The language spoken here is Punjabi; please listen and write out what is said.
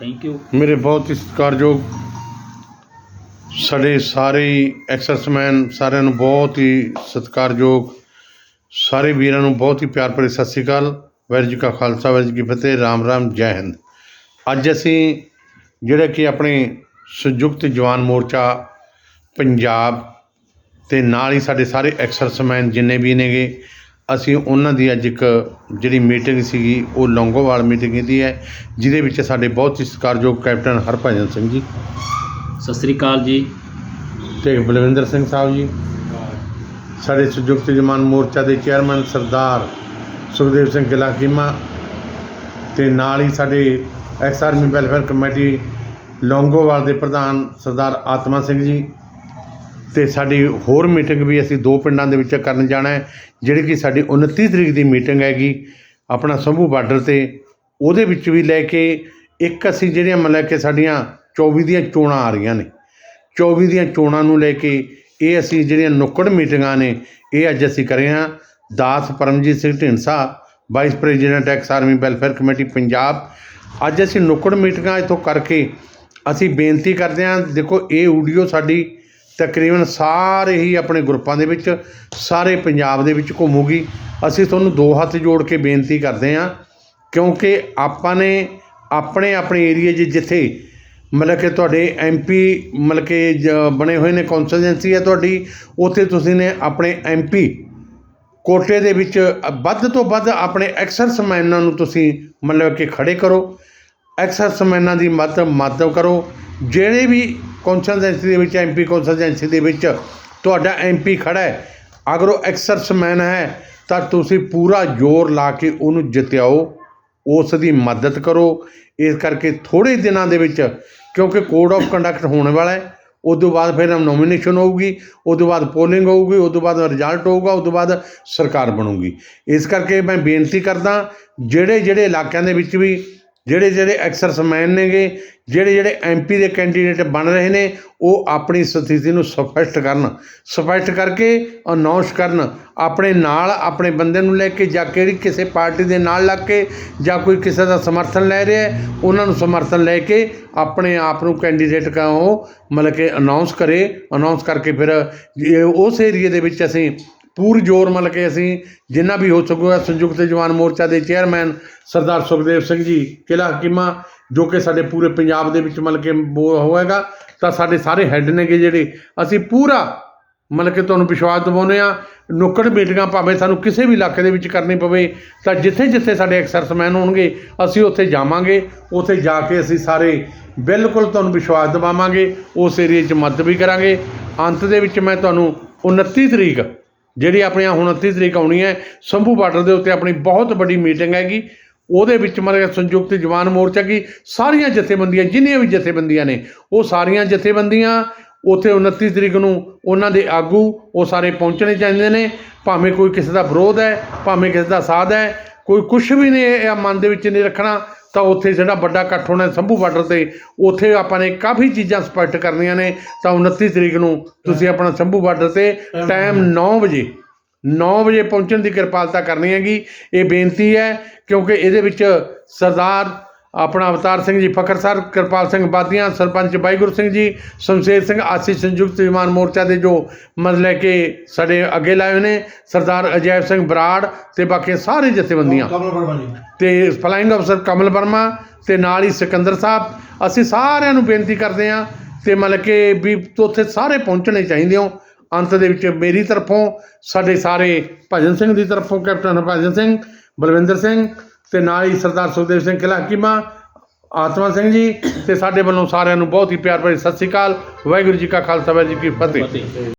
ਥੈਂਕ ਯੂ ਮੇਰੇ ਬਹੁਤ ਹੀ ਸਤਿਕਾਰਯੋਗ ਸਾਡੇ ਸਾਰੇ ਐਕਸਰਸਮੈਨ ਸਾਰਿਆਂ ਨੂੰ ਬਹੁਤ ਹੀ ਸਤਿਕਾਰਯੋਗ, ਸਾਰੇ ਵੀਰਾਂ ਨੂੰ ਬਹੁਤ ਹੀ ਪਿਆਰ ਭਰੀ ਸਤਿ ਸ੍ਰੀ ਅਕਾਲ। ਵਾਹਿਗੁਰੂ ਜੀ ਕਾ ਖਾਲਸਾ, ਵਾਹਿਗੁਰੂ ਜੀ ਕੀ ਫਤਿਹ, ਰਾਮ ਰਾਮ, ਜੈ ਹਿੰਦ। ਅੱਜ ਅਸੀਂ ਜਿਹੜਾ ਕਿ ਆਪਣੇ ਸੰਯੁਕਤ ਜਵਾਨ ਮੋਰਚਾ ਪੰਜਾਬ ਤੇ ਨਾਲ ਹੀ ਸਾਡੇ ਸਾਰੇ ਐਕਸਰਸਮੈਨ ਜਿੰਨੇ ਵੀ ਨੇਗੇ ਅਸੀਂ ਉਹਨਾਂ ਦੀ ਅੱਜ ਇੱਕ ਜਿਹੜੀ ਮੀਟਿੰਗ ਸੀਗੀ ਉਹ ਲੌਂਗੋਵਾਲ ਮੀਟਿੰਗ ਕੀਤੀ ਹੈ ਜਿਹਦੇ ਵਿੱਚ ਸਾਡੇ ਬਹੁਤ ਹੀ ਸਤਿਕਾਰਯੋਗ ਕੈਪਟਨ ਹਰਭਜਨ ਸਿੰਘ ਜੀ। ਸਤਿ ਸ੍ਰੀ ਅਕਾਲ ਜੀ। ਤੇ ਬਲਵਿੰਦਰ ਸਿੰਘ ਸਾਹਿਬ ਜੀ। ਸਾਡੇ ਸੰਯੁਕਤ ਜਮਾਨ ਮੋਰਚਾ ਦੇ ਚੇਅਰਮੈਨ ਸਰਦਾਰ ਸੁਖਦੇਵ ਸਿੰਘ ਗਿੱਲਾ ਕੀਮਾ ਤੇ ਨਾਲ ਹੀ ਸਾਡੇ ex army welfare committee Longowal ਦੇ ਪ੍ਰਧਾਨ ਸਰਦਾਰ ਆਤਮਾ ਸਿੰਘ ਜੀ। ਤੇ ਸਾਡੀ ਹੋਰ ਮੀਟਿੰਗ ਵੀ ਅਸੀਂ ਦੋ ਪਿੰਡਾਂ ਦੇ ਵਿੱਚ ਕਰਨ ਜਾਣਾ ਹੈ, ਜਿਹੜੀ ਕਿ ਸਾਡੀ 29 ਤਰੀਕ ਦੀ ਮੀਟਿੰਗ ਹੈਗੀ, ਆਪਣਾ ਸੰਭੂ ਬਾਰਡਰ ਤੇ, ਉਹਦੇ ਵਿੱਚ ਵੀ ਲੈ ਕੇ ਇੱਕ ਅਸੀਂ ਜਿਹੜੀਆਂ ਮਤਲਬ ਕਿ ਸਾਡੀਆਂ 24 ਦੀਆਂ ਚੋਣਾਂ ਆ ਰਹੀਆਂ ਨੇ। 24 ਦੀਆਂ ਚੋਣਾਂ ਨੂੰ ਲੈ ਕੇ ਇਹ ਅਸੀਂ ਜਿਹੜੀਆਂ ਨੁੱਕੜ ਮੀਟਿੰਗਾਂ ਨੇ, ਇਹ ਅੱਜ ਅਸੀਂ ਕਰੇ ਹਾਂ। ਦਾਸ Paramjit Singh Dhindsa vice president ex army welfare committee Punjab. ਅੱਜ ਅਸੀਂ ਨੁੱਕੜ ਮੀਟਿੰਗਾਂ ਇੱਥੋਂ ਕਰਕੇ ਅਸੀਂ ਬੇਨਤੀ ਕਰਦੇ ਹਾਂ, ਦੇਖੋ ਇਹ ਆਡੀਓ ਸਾਡੀ ਤਕਰੀਬਨ ਸਾਰੇ ਹੀ ਆਪਣੇ ਗਰੁੱਪਾਂ ਦੇ ਵਿੱਚ, ਸਾਰੇ ਪੰਜਾਬ ਦੇ ਵਿੱਚ ਘੁੰਮੂਗੀ। ਅਸੀਂ ਤੁਹਾਨੂੰ ਦੋ ਹੱਥ ਜੋੜ ਕੇ ਬੇਨਤੀ ਕਰਦੇ ਹਾਂ, ਕਿਉਂਕਿ ਆਪਾਂ ਨੇ ਆਪਣੇ ਆਪਣੇ ਏਰੀਏ 'ਚ ਜਿੱਥੇ ਮਤਲਬ ਕਿ ਤੁਹਾਡੇ ਐਮਪੀ ਮਤਲਬ ਕਿ ਜ- ਬਣੇ ਹੋਏ ਨੇ ਕੌਂਸਟੀਟੈਂਸੀ ਹੈ ਤੁਹਾਡੀ, ਉੱਥੇ ਤੁਸੀਂ ਨੇ ਆਪਣੇ ਐਮਪੀ ਕੋਟੇ ਦੇ ਵਿੱਚ ਵੱਧ ਤੋਂ ਵੱਧ ਆਪਣੇ ਐਕਸਰਸਮੈਨਾਂ ਨੂੰ ਤੁਸੀਂ ਮਤਲਬ ਕਿ ਖੜੇ ਕਰੋ। ਐਕਸਰਸਮੈਨਾਂ ਦੀ ਮਦਦ ਮਦਦ ਕਰੋ। ਜਿਹੜੇ ਵੀ ਕੌਂਸਟੀਟੈਂਸੀ ਦੇ ਵਿੱਚ ਐਮਪੀ ਕੌਂਸਟੀਟੈਂਸੀ ਦੇ ਵਿੱਚ ਤੁਹਾਡਾ ਐਮਪੀ ਖੜਾ ਹੈ। ਅਗਰ ਉਹ ਐਕਸਰਸਮੈਨ ਹੈ, ਤਾਂ ਤੁਸੀਂ ਪੂਰਾ ਜ਼ੋਰ ਲਾ ਕੇ ਉਹਨੂੰ ਜਿਤਾਓ ਉਸ ਦੀ ਮਦਦ ਕਰੋ। ਇਸ ਕਰਕੇ ਥੋੜੇ ਦਿਨਾਂ ਦੇ ਵਿੱਚ, ਕਿਉਂਕਿ ਕੋਡ ਆਫ ਕੰਡਕਟ ਹੋਣ ਵਾਲਾ ਹੈ, ਉਸ ਤੋਂ ਬਾਅਦ ਫਿਰ ਨੋਮੀਨੇਸ਼ਨ ਹੋਊਗੀ, ਉਸ ਤੋਂ ਬਾਅਦ ਪੋਲਿੰਗ ਹੋਊਗੀ, ਉਸ ਤੋਂ ਬਾਅਦ ਰਿਜ਼ਲਟ ਹੋਊਗਾ, ਉਸ ਤੋਂ ਬਾਅਦ ਸਰਕਾਰ ਬਣੂਗੀ। ਇਸ ਕਰਕੇ ਮੈਂ ਬੇਨਤੀ ਕਰਦਾ ਜਿਹੜੇ ਜਿਹੜੇ ਇਲਾਕਿਆਂ ਦੇ ਵਿੱਚ ਵੀ ਜਿਹੜੇ ਜਿਹੜੇ ਐਕਸਰਸਮੈਨ ਨੇਗੇ, ਜਿਹੜੇ ਜਿਹੜੇ ਐਮਪੀ ਦੇ ਕੈਂਡੀਡੇਟ ਬਣ ਰਹੇ ਨੇ, ਉਹ ਆਪਣੀ ਸਥਿਤੀ ਨੂੰ ਸਪਸ਼ਟ ਕਰਨ। ਸਪਸ਼ਟ ਕਰਕੇ ਅਨਾਉਂਸ ਕਰਨ। ਆਪਣੇ ਨਾਲ ਆਪਣੇ ਬੰਦੇ ਨੂੰ ਲੈ ਕੇ, ਜਾਂ ਕਿਹੜੀ ਕਿਸੇ ਪਾਰਟੀ ਦੇ ਨਾਲ ਲੱਗ ਕੇ, ਜਾਂ ਕੋਈ ਕਿਸੇ ਦਾ ਸਮਰਥਨ ਲੈ ਰਿਹਾ ਉਹਨਾਂ ਨੂੰ ਸਮਰਥਨ ਲੈ ਕੇ ਆਪਣੇ ਆਪ ਨੂੰ ਕੈਂਡੀਡੇਟ ਕਾ ਉਹ ਮਤਲਬ ਕਿ ਅਨਾਉਂਸ ਕਰੇ। ਅਨਾਉਂਸ ਕਰਕੇ ਫਿਰ ਇਹ ਉਸ ਏਰੀਏ ਦੇ ਵਿੱਚ ਅਸੀਂ ਪੂਰ ਜ਼ੋਰ ਮਤਲਬ ਕਿ ਅਸੀਂ ਜਿੰਨਾ ਵੀ ਹੋ ਸਕੂਗਾ ਸੰਯੁਕਤ ਜਵਾਨ ਮੋਰਚਾ ਦੇ ਚੇਅਰਮੈਨ ਸਰਦਾਰ ਸੁਖਦੇਵ ਸਿੰਘ ਜੀ ਕਿਲਾ ਹਕੀਮਾ, ਜੋ ਕਿ ਸਾਡੇ ਪੂਰੇ ਪੰਜਾਬ ਦੇ ਵਿੱਚ ਮਤਲਬ ਕਿ ਉਹ ਹੋਏਗਾ, ਤਾਂ ਸਾਡੇ ਸਾਰੇ ਹੈੱਡ ਨੇਗੇ ਜਿਹੜੇ। ਅਸੀਂ ਪੂਰਾ ਮਤਲਬ ਕਿ ਤੁਹਾਨੂੰ ਵਿਸ਼ਵਾਸ ਦਿਵਾਉਂਦੇ ਆ ਨੁੱਕੜ ਮੀਟਿੰਗਾਂ ਭਾਵੇਂ ਸਾਨੂੰ ਕਿਸੇ ਵੀ ਇਲਾਕੇ ਦੇ ਵਿੱਚ ਕਰਨੀ ਪਵੇ, ਤਾਂ ਜਿੱਥੇ ਜਿੱਥੇ ਸਾਡੇ ਐਕਸਰਸਮੈਨ ਹੋਣਗੇ, ਅਸੀਂ ਉੱਥੇ ਜਾਵਾਂਗੇ, ਉੱਥੇ ਜਾ ਕੇ ਅਸੀਂ ਸਾਰੇ ਬਿਲਕੁਲ ਤੁਹਾਨੂੰ ਵਿਸ਼ਵਾਸ ਦਿਵਾਵਾਂਗੇ, ਉਸ ਏਰੀਏ 'ਚ ਮਦਦ ਵੀ ਕਰਾਂਗੇ। ਅੰਤ ਦੇ ਵਿੱਚ ਮੈਂ ਤੁਹਾਨੂੰ 29 ਤਰੀਕ ਜਿਹੜੀ ਆਪਣੀਆਂ ਹੁਣ 29 ਤਰੀਕ ਆਉਣੀ ਹੈ, ਸੰਭੂ ਬਾਰਡਰ ਦੇ ਉੱਤੇ ਆਪਣੀ ਬਹੁਤ ਵੱਡੀ ਮੀਟਿੰਗ ਹੈਗੀ। ਉਹਦੇ ਵਿੱਚ ਮਤਲਬ ਸੰਯੁਕਤ ਜਵਾਨ ਮੋਰਚਾ ਕੀ, ਸਾਰੀਆਂ ਜਥੇਬੰਦੀਆਂ, ਜਿੰਨੀਆਂ ਵੀ ਜਥੇਬੰਦੀਆਂ ਨੇ, ਉਹ ਸਾਰੀਆਂ ਜਥੇਬੰਦੀਆਂ ਉੱਥੇ 29 ਤਰੀਕ ਨੂੰ ਉਹਨਾਂ ਦੇ ਆਗੂ, ਉਹ ਸਾਰੇ ਪਹੁੰਚਣੇ ਚਾਹੀਦੇ ਨੇ। ਭਾਵੇਂ ਕੋਈ ਕਿਸੇ ਦਾ ਵਿਰੋਧ ਹੈ, ਭਾਵੇਂ ਕਿਸੇ ਦਾ ਸਾਧ ਹੈ, ਕੋਈ ਕੁਝ ਵੀ ਨਹੀਂ ਇਹ ਮਨ ਦੇ ਵਿੱਚ ਨਹੀਂ ਰੱਖਣਾ। ਤਾਂ ਉੱਥੇ ਜਿਹੜਾ ਵੱਡਾ ਇਕੱਠ ਹੋਣਾ ਸੰਭੂ ਬਾਰਡਰ ਤੇ ਉੱਥੇ ਆਪਾਂ ਨੇ ਕਾਫੀ ਚੀਜ਼ਾਂ ਸਪਸ਼ਟ ਕਰਨੀਆਂ ਨੇ। ਤਾਂ 29 ਤਰੀਕ ਨੂੰ ਤੁਸੀਂ ਆਪਣਾ ਸੰਭੂ ਬਾਰਡਰ ਤੇ ਟਾਈਮ 9 ਵਜੇ 9 ਵਜੇ ਪਹੁੰਚਣ ਦੀ ਕਿਰਪਾਲਤਾ ਕਰਨੀ ਹੈਗੀ। ਇਹ ਬੇਨਤੀ ਹੈ ਕਿਉਂਕਿ ਇਹਦੇ ਵਿੱਚ ਸਰਦਾਰ ਆਪਣਾ ਅਵਤਾਰ ਸਿੰਘ ਜੀ ਫਖਰ ਸਰ ਕਿਰਪਾਲ ਸਿੰਘ ਬਾਦੀਆਂ ਸਰਪੰਚ ਬਾਈਗੁਰ ਸਿੰਘ ਜੀ ਸ਼ਮਸ਼ੇਰ ਸਿੰਘ ਆਸੀ ਸੰਯੁਕਤ ਵਿਮਾਨ ਮੋਰਚਾ ਦੇ ਜੋ ਮਤਲਬ ਕਿ ਸਾਡੇ ਅੱਗੇ ਲਾਏ ਨੇ ਸਰਦਾਰ ਅਜੈਬ ਸਿੰਘ ਬਰਾੜ ਤੇ ਬਾਕੀ ਸਾਰੇ ਜਥੇਬੰਦੀਆਂ। ਤੇ ਫਲਾਈਂਗ ਅਫਸਰ ਕਮਲ ਵਰਮਾ ਤੇ ਨਾਲ ਹੀ ਸਿਕੰਦਰ ਸਾਹਿਬ ਅਸੀਂ ਸਾਰਿਆਂ ਨੂੰ ਬੇਨਤੀ ਕਰਦੇ ਹਾਂ ਤੇ ਮਤਲਬ ਕਿ ਵੀ ਉੱਥੇ ਸਾਰੇ ਪਹੁੰਚਣੇ ਚਾਹੀਦੇ ਹੋ ਅੰਤ ਦੇ ਵਿੱਚ ਮੇਰੀ ਤਰਫੋਂ ਸਾਡੇ ਸਾਰੇ ਭਜਨ ਸਿੰਘ ਦੀ ਤਰਫੋਂ ਕੈਪਟਨ ਹਰਭਜਨ ਸਿੰਘ ਬਲਵਿੰਦਰ ਸਿੰਘ ਤੇ ਨਾਲ ਹੀ ਸਰਦਾਰ ਸੁਖਦੇਵ ਸਿੰਘ ਕਿਲਾ ਹਕੀਮਾ ਆਤਮਾ ਸਿੰਘ ਜੀ ਤੇ ਸਾਡੇ ਵੱਲੋਂ ਸਾਰਿਆਂ ਨੂੰ ਬਹੁਤ ਹੀ ਪਿਆਰ ਭਰੀ ਸਤਿ ਸ੍ਰੀ ਅਕਾਲ, ਵਾਹਿਗੁਰੂ ਜੀ ਕਾ ਖਾਲਸਾ, ਵਾਹਿਗੁਰੂ ਜੀ ਕੀ ਫਤਿਹ ਫਤਿਹ।